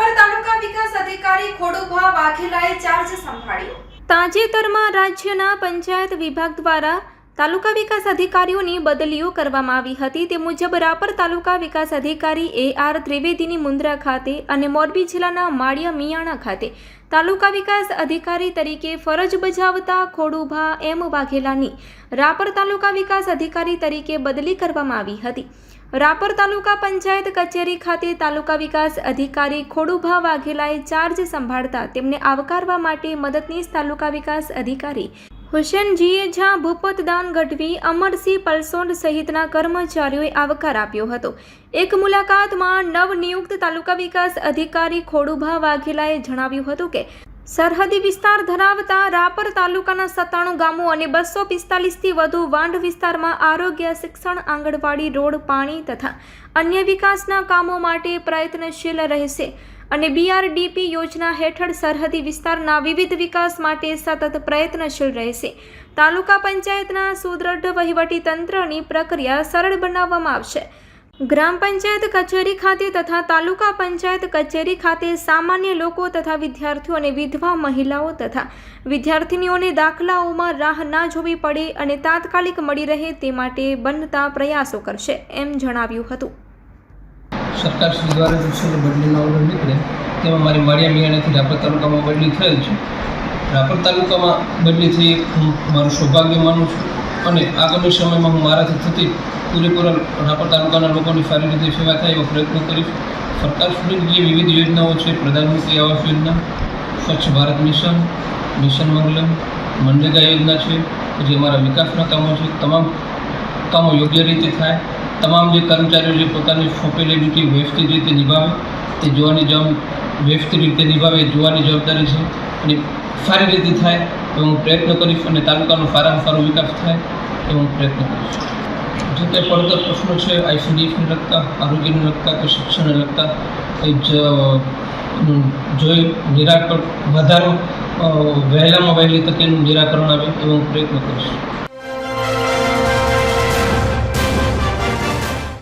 રાપર તાલુકા વિકાસ અધિકારી ખોડુભા વાઘેલાએ ચાર્જ સંભાળ્યો. તાજેતરમાં રાજ્યના પંચાયત વિભાગ દ્વારા તાલુકા વિકાસ અધિકારીઓની બદલીઓ કરવામાં આવી હતી. તે મુજબ રાપર તાલુકા વિકાસ અધિકારી એ આર ત્રિવેદીની મુન્દ્રા ખાતે અને મોરબી જિલ્લાના માળિયા મિયાણા ખાતે તાલુકા વિકાસ અધિકારી તરીકે ફરજ બજાવતા ખોડુભા એમ વાઘેલાની રાપર તાલુકા વિકાસ અધિકારી તરીકે બદલી કરવામાં આવી હતી. રાપર તાલુકા પંચાયત કચેરી ખાતે તાલુકા વિકાસ અધિકારી ખોડુભા વાઘેલાએ ચાર્જ સંભાળતા તેમને આવકારવા માટે મદદનીશ તાલુકા વિકાસ અધિકારી હુસેનજીએ ઝા ભૂપતદાન ગઢવી, અમરસિંહ પલસોડ સહિતના કર્મચારીઓએ આવકાર આપ્યો હતો. એક મુલાકાતમાં નવનિયુક્ત તાલુકા વિકાસ અધિકારી ખોડુભા વાઘેલાએ જણાવ્યું હતું કે, સરહદી વિસ્તાર ધરાવતા રાપર તાલુકાના સત્તાણું ગામો અને બસો પિસ્તાલીસથી વધુ વાંઢ વિસ્તારમાં આરોગ્ય, શિક્ષણ, આંગણવાડી, રોડ, પાણી તથા અન્ય વિકાસના કામો માટે પ્રયત્નશીલ રહેશે. અને બીઆરડીપી યોજના હેઠળ સરહદી વિસ્તારના વિવિધ વિકાસ માટે સતત પ્રયત્નશીલ રહેશે. તાલુકા પંચાયતના સુદૃઢ વહીવટી તંત્રની પ્રક્રિયા સરળ બનાવવામાં આવશે. ગ્રામ પંચાયત કચેરી ખાતે તથા તાલુકા પંચાયત કચેરી ખાતે સામાન્ય લોકો તથા વિદ્યાર્થીઓ અને વિધવા મહિલાઓ તથા વિદ્યાર્થીનીઓને દાખલાઓમાં રાહ ના જોવી પડે અને તાત્કાલિક મળી રહે તે માટે બનતા પ્રયાસો કરશે, એમ જણાવ્યું હતું. સરકાર શ્રી દ્વારા જે છે ને બદલીનો ઓર્ડર નીકળે, તેમાં મારી માળિયા મિયાણાથી રાપર તાલુકામાં બદલી થયેલ છે. રાપર તાલુકામાં બદલી થઈ હું મારું સૌભાગ્ય માનું છું અને આગામી સમયમાં હું મારાથી થતી પૂરેપૂરા રાપર તાલુકાના લોકોની સારી રીતે સેવા થાય એવો પ્રયત્ન કરીશ. સરકાર શ્રીની જે વિવિધ યોજનાઓ છે, પ્રધાનમંત્રી આવાસ યોજના, સ્વચ્છ ભારત મિશન મિશન મંગલમ, મનરેગા યોજના છે, જે અમારા વિકાસના કામો છે. તમામ કામો યોગ્ય રીતે થાય, તમામ જે કર્મચારીઓ જે પોતાની સોંપેલી ડ્યુટી વ્યવસ્થિત રીતે નિભાવે, તે જોવાની જવાબ વ્યવસ્થિત રીતે નિભાવે જોવાની જવાબદારી છે. અને સારી રીતે થાય તો હું પ્રયત્ન કરીશ અને તાલુકાનો સારામાં સારો વિકાસ થાય તો હું પ્રયત્ન કરીશ. જે તે પડતર પ્રશ્નો છે આઈસીડીએસને લગતા, આરોગ્યને લગતા કે શિક્ષણને લગતા, એ જ જોઈ નિરાકરણ, વધારો વહેલામાં વહેલી તકે એનું નિરાકરણ આવે એવો હું પ્રયત્ન કરીશ.